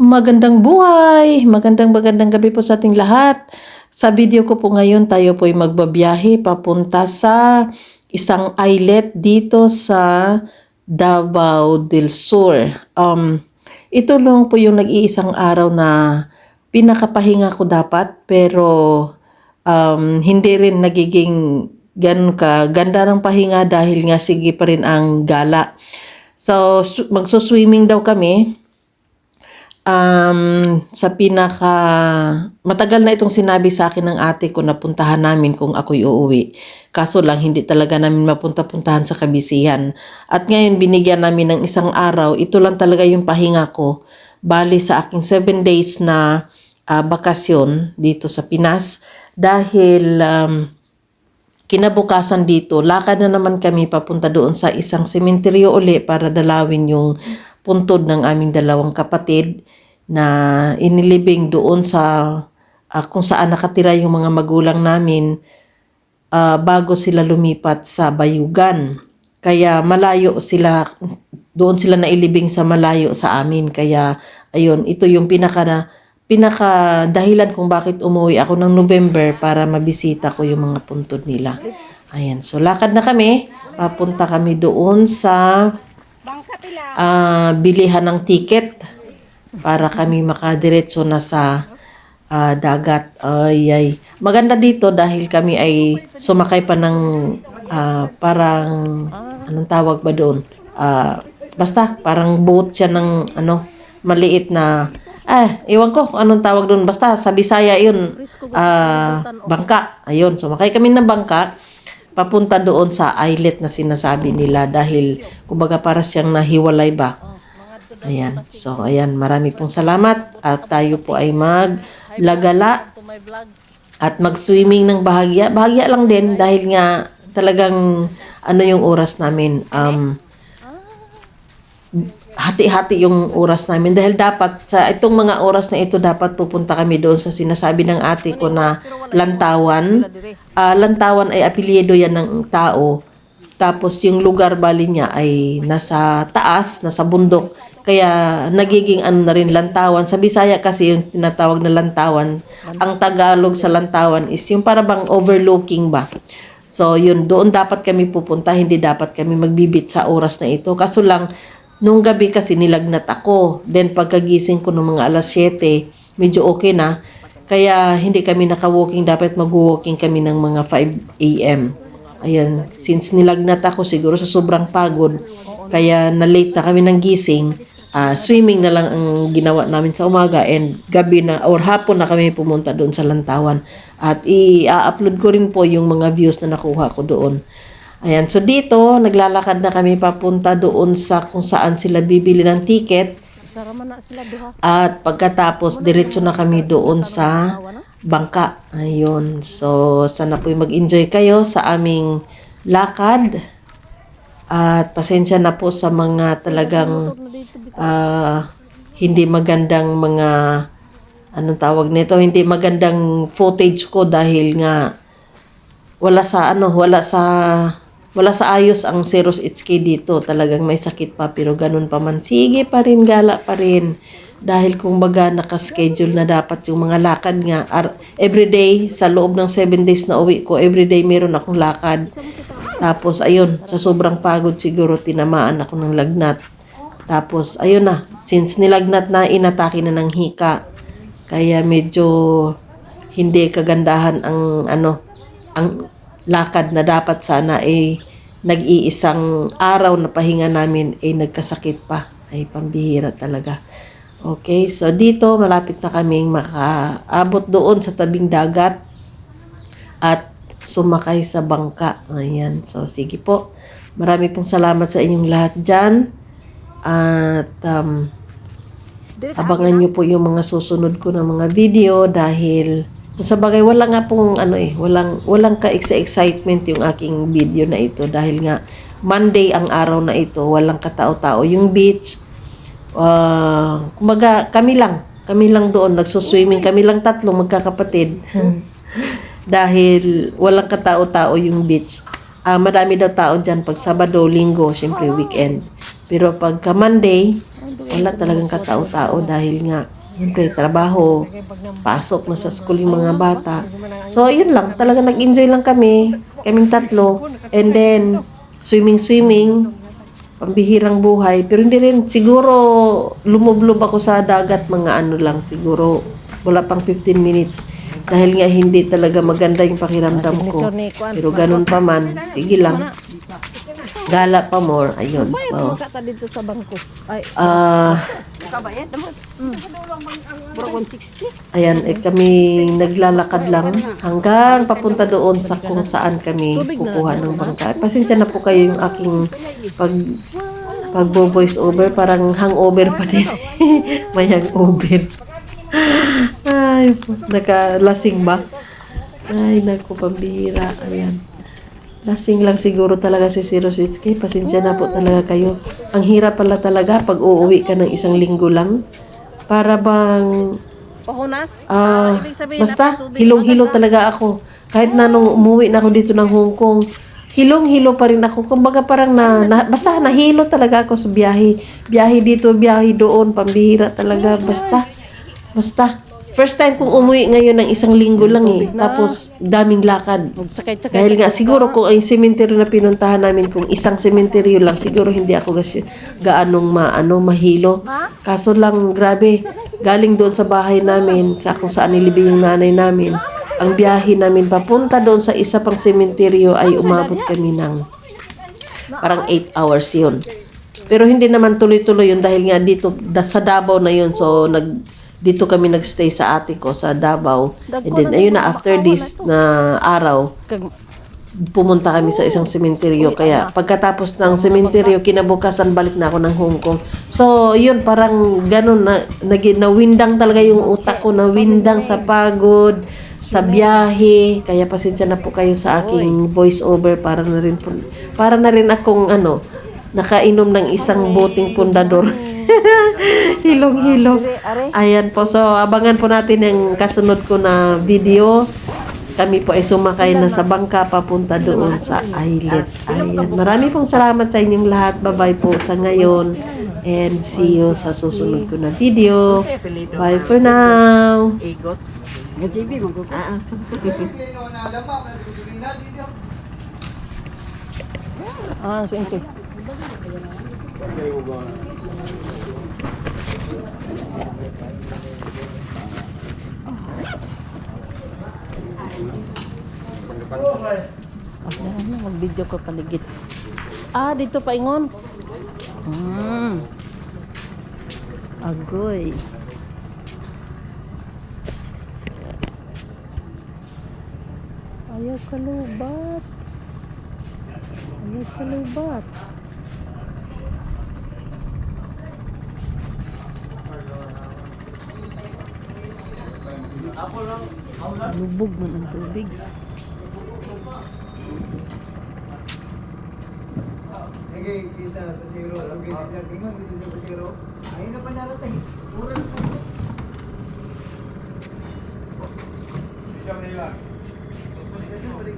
Magandang buhay! Magandang magandang gabi po sa ating lahat. Sa video ko po ngayon, tayo po ay magbabiyahe papunta sa isang islet dito sa Davao del Sur. Um, ito lang po yung nag-iisang araw na pinakapahinga ko dapat pero um, hindi rin nagiging ganun ka ganda ng pahinga dahil nga sige pa rin ang gala. So, su- magsuswimming daw kami um, sa pinaka matagal na itong sinabi sa akin ng ate ko na puntahan namin kung ako'y uuwi. Kaso lang hindi talaga namin mapunta-puntahan sa kabisihan. At ngayon binigyan namin ng isang araw, ito lang talaga yung pahinga ko. Bali sa aking 7 days na ah, bakasyon dito sa Pinas dahil um, kinabukasan dito, lakad na naman kami papunta doon sa isang sementeryo uli para dalawin yung puntod ng aming dalawang kapatid na inilibing doon sa ah, kung saan nakatira yung mga magulang namin ah, bago sila lumipat sa Bayugan. Kaya malayo sila, doon sila nailibing sa malayo sa amin. Kaya ayun, ito yung pinaka na, pinaka dahilan kung bakit umuwi ako ng November para mabisita ko yung mga puntod nila. Ayan, so lakad na kami. Papunta kami doon sa ah, bilihan ng ticket para kami makadiretso na sa ah, dagat. Ay, ay. Maganda dito dahil kami ay sumakay pa ng ah, parang anong tawag ba doon? Ah, basta parang boat siya ng ano maliit na eh, iwan ko anong tawag doon. Basta sa Bisaya yun, ah, bangka. Ayun, sumakay kami ng bangka papunta doon sa islet na sinasabi nila dahil kumbaga para siyang nahiwalay ba. Ayan. So, ayan. Marami pong salamat at tayo po ay maglagala at mag-swimming ng bahagya. Bahagya lang din dahil nga talagang ano yung oras namin. Um, hati-hati yung oras namin dahil dapat sa itong mga oras na ito dapat pupunta kami doon sa sinasabi ng ate ko na lantawan. Ah, lantawan ay apelyido yan ng tao. Tapos yung lugar bali niya ay nasa taas, nasa bundok. Kaya nagiging ano na rin lantawan. Sa Bisaya kasi yung tinatawag na lantawan. Ang Tagalog sa lantawan is yung para bang overlooking ba. So yun, doon dapat kami pupunta. Hindi dapat kami magbibit sa oras na ito. Kaso lang, nung gabi kasi nilagnat ako. Then pagkagising ko ng mga alas 7, medyo okay na. Kaya hindi kami naka-walking. Dapat mag-walking kami ng mga 5 a.m. Ayan, since nilagnat ako siguro sa sobrang pagod, kaya na-late na kami ng gising, ah, swimming na lang ang ginawa namin sa umaga and gabi na or hapon na kami pumunta doon sa Lantawan. At i-upload ko rin po yung mga views na nakuha ko doon. Ayan, so dito, naglalakad na kami papunta doon sa kung saan sila bibili ng ticket. At pagkatapos, diretso na kami doon sa bangka. Ayun. So, sana po mag-enjoy kayo sa aming lakad. At pasensya na po sa mga talagang ah, hindi magandang mga anong tawag nito, hindi magandang footage ko dahil nga wala sa ano, wala sa wala sa ayos ang Ceros HK dito. Talagang may sakit pa pero ganun pa man. Sige pa rin, gala pa rin. Dahil kung baga nakaschedule na dapat yung mga lakad nga. Everyday, sa loob ng 7 days na uwi ko, everyday meron akong lakad. Tapos ayun, sa sobrang pagod siguro tinamaan ako ng lagnat. Tapos ayun na, since nilagnat na, inatake na ng hika. Kaya medyo hindi kagandahan ang ano, ang lakad na dapat sana ay nag-iisang araw na pahinga namin ay nagkasakit pa. Ay pambihira talaga. Okay, so dito malapit na kaming makaabot doon sa tabing dagat at sumakay sa bangka. Ayan, so sige po. Marami pong salamat sa inyong lahat dyan. At um, abangan nyo po yung mga susunod ko na mga video dahil kung sa bagay wala nga pong ano eh, walang walang ka-excitement yung aking video na ito dahil nga Monday ang araw na ito, walang katao-tao yung beach. Uh, kumaga kami lang, kami lang doon nagsuswimming, kami lang tatlong magkakapatid. dahil walang katao-tao yung beach. Ah, madami daw tao diyan pag Sabado, Linggo, syempre weekend. Pero pagka Monday, wala talagang katao-tao dahil nga, siyempre, trabaho, pasok na sa school yung mga bata. So, yun lang. Talaga nag-enjoy lang kami. Kaming tatlo. And then, swimming-swimming. Pambihirang buhay. Pero hindi rin, siguro, lumublob ako sa dagat mga ano lang. Siguro, wala pang 15 minutes. Dahil nga hindi talaga maganda yung pakiramdam ko. Pero ganun pa man, sige lang. Gala pa more. Ayun. So, Kata dito kabayad naman. Bro, 160. Ayan, eh, kami naglalakad lang hanggang papunta doon sa kung saan kami kukuha ng bangka. Pasensya na po kayo yung aking pag pagbo voice over parang hangover pa din. May hangover. Ay, nakalasing ba? Ay, naku, pambihira. Ayan. Lasing lang siguro talaga si Zero Six K. Pasensya na po talaga kayo. Ang hirap pala talaga pag uuwi ka ng isang linggo lang. Para bang Pahunas? Ah, sabihin, basta hilong-hilo talaga ako. Kahit na nung umuwi na ako dito ng Hong Kong, hilong-hilo pa rin ako. Kumbaga parang na, na basta nahilo talaga ako sa biyahe. Biyahe dito, biyahe doon, pambihira talaga. Basta, basta. First time kong umuwi ngayon ng isang linggo lang eh. Tapos daming lakad. Tsakay-tsakay. Dahil nga siguro kung ang cemetery na pinuntahan namin kung isang cemetery lang siguro hindi ako gas gaanong maano mahilo. Kaso lang grabe galing doon sa bahay namin sa kung saan nilibing yung nanay namin. Ang biyahe namin papunta doon sa isa pang sementeryo ay umabot kami ng parang 8 hours yun. Pero hindi naman tuloy-tuloy yun dahil nga dito da- sa Davao na yun so nag dito kami nagstay sa ate ko sa Davao. And then ayun na after this na araw pumunta kami sa isang sementeryo. Kaya pagkatapos ng sementeryo, kinabukasan balik na ako ng Hong Kong. So, yun, parang ganun na, naging nawindang talaga yung utak ko, nawindang sa pagod, sa biyahe. Kaya pasensya na po kayo sa aking voice over para na rin po, para na rin akong ano, nakainom ng isang boting pundador. Hilong-hilo. Ayan po. So, abangan po natin yung kasunod ko na video. Kami po ay sumakay na sa bangka papunta doon sa islet. Ayan. Marami pong salamat sa inyong lahat. Bye-bye po sa ngayon. And see you sa susunod ko na video. Bye for now. Gajibi, magugo. Ah, sige, sige. Ah, na, mag-video ko paligid. Ah, dito pa ingon. Hmm. Agoy. Ayaw kalubat. Ayaw kalubat. Lubog man ang tubig. Lagi bisa pasiro, lagi lagi ingon dito sa pasiro. Ayun na pa naratay. Murag pa. Kasi pa rin